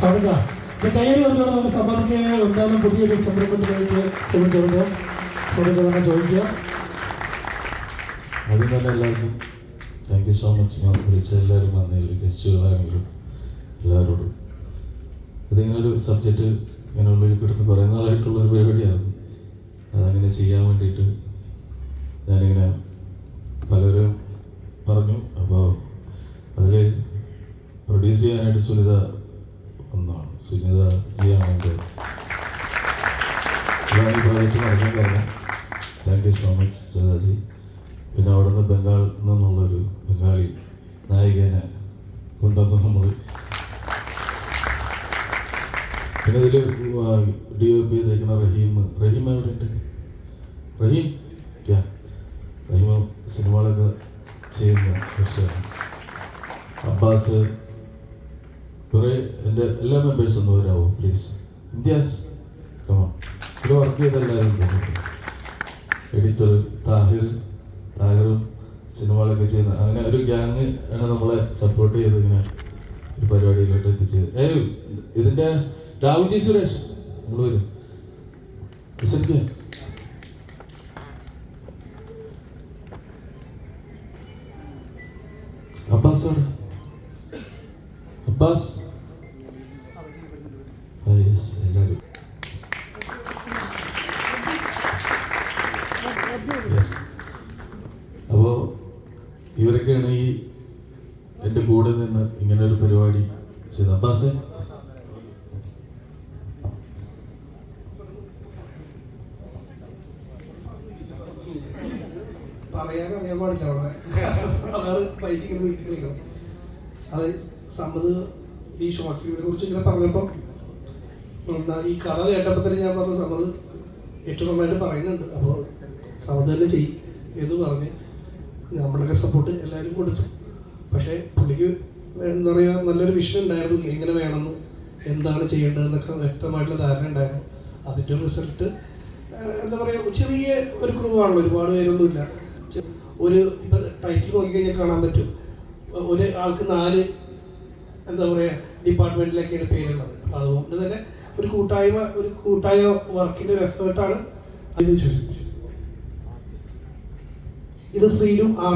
സൗണ്ട കയ്യടി കൊടുത്തോടെ നമുക്ക് സമ്മതിക്ക് എന്തായാലും പുതിയൊരു സംരംഭത്തിലേക്ക് സുഹൃത്തുക്കളെ ചോദിക്കുക ആദ്യം തന്നെ എല്ലാവർക്കും താങ്ക് യു സോ മച്ച് വിളിച്ച എല്ലാവരും വന്നതിൽ ഗസ്റ്റുകളാണെങ്കിലും എല്ലാവരോടും. ഇതിങ്ങനെ ഒരു സബ്ജക്റ്റ് ഇങ്ങനെ ഉള്ളിൽ കിടന്ന് ചെയ്യാനായിട്ട് സുനിത ഒന്നാണ് സുനിത ജിയാണ് എന്റെ പ്രോജക്റ്റ് നടക്കാൻ താങ്ക് യു സോ മച്ച് സുനിതാജി പിന്നെ അവിടെ നിന്ന് ബംഗാളിൽ നിന്നുള്ളൊരു ബംഗാളി നായികനെ കൊണ്ടുവന്ന് നമ്മൾ പിന്നെ ഇതിൽ ഡി ഒ പി ചെയ്തേക്കുന്ന റഹീം. റഹീം എവിടെ ഉണ്ട്? റഹീം? യാ റഹീം സിനിമകളൊക്കെ ചെയ്യുന്ന വിഷയമാണ് അബ്ബാസ് കുറേ എന്റെ എല്ലാ മെമ്പേഴ്സ് ഒന്ന് വരാമോ പ്ലീസ് ഇംതിയാസ് കമാ ഇവിടെ വർക്ക് ചെയ്ത എല്ലാവരും എഡിറ്റർ താഹിർ താഹിറും സിനിമകളൊക്കെ ചെയ്യുന്ന അങ്ങനെ ഒരു ഗ്യാങ് ആണ് നമ്മളെ സപ്പോർട്ട് ചെയ്ത് ഇങ്ങനെ ഒരു പരിപാടിയിലോട്ട് എത്തിച്ചത്. ഏ ഇതിന്റെ രാവുജി സുരേഷ് നമ്മൾ വരും. വിസരിക്കുക അബ്ബാസ്. അബ്ബാസ് എല്ലാവരും അപ്പോൾ ഇവരൊക്കെയാണ് ഈ എന്റെ കൂടെ നിന്ന് ഇങ്ങനെ ഒരു പരിപാടി ചെയ്തത്. അബ്ബാസ് പറയാൻ അറിയാൻ പാടില്ല അവിടെ. അതാണ് ബൈക്കിങ്ങനെ വീട്ടിൽ കളിക്കണം അത് സമ്മത് ഈ ഷോർട്ട് ഫിലിമിനെ കുറിച്ച് ഇങ്ങനെ പറഞ്ഞപ്പം ഈ കഥ കേട്ടപ്പോൾ തന്നെ ഞാൻ പറഞ്ഞു സമ്മത് ഏറ്റവും നന്നായിട്ട് പറയുന്നുണ്ട്. അപ്പോൾ സമ്മത് തന്നെ ചെയ്യും എന്ന് പറഞ്ഞ് നമ്മളൊക്കെ സപ്പോർട്ട് എല്ലാവരും കൊടുത്തു. പക്ഷേ പുള്ളിക്ക് എന്താ പറയുക നല്ലൊരു വിഷൻ ഉണ്ടായിരുന്നു. എങ്ങനെ വേണമെന്ന്. എന്താണ് ചെയ്യേണ്ടതെന്നൊക്കെ വ്യക്തമായിട്ടുള്ള ധാരണ ഉണ്ടായിരുന്നു. അതിന്റെ റിസൾട്ട് എന്താ പറയുക ചെറിയ ഒരു ക്രൂ ആണല്ലോ. ഒരുപാട് പേരൊന്നുമില്ല. ഒരു ഇപ്പം ടൈറ്റിൽ നോക്കിക്കഴിഞ്ഞാൽ കാണാൻ പറ്റും. ഒരു ആൾക്ക് നാല് എന്താ പറയുക ഡിപ്പാർട്ട്മെന്റിലൊക്കെയാണ് പേരുള്ളത്. അപ്പൊ അതുകൊണ്ട് തന്നെ ഒരു കൂട്ടായ്മ ഒരു കൂട്ടായ വർക്കിന്റെ ഒരു എഫേർട്ടാണ് അതിന് ഇത് സ്ത്രീയിലും ആ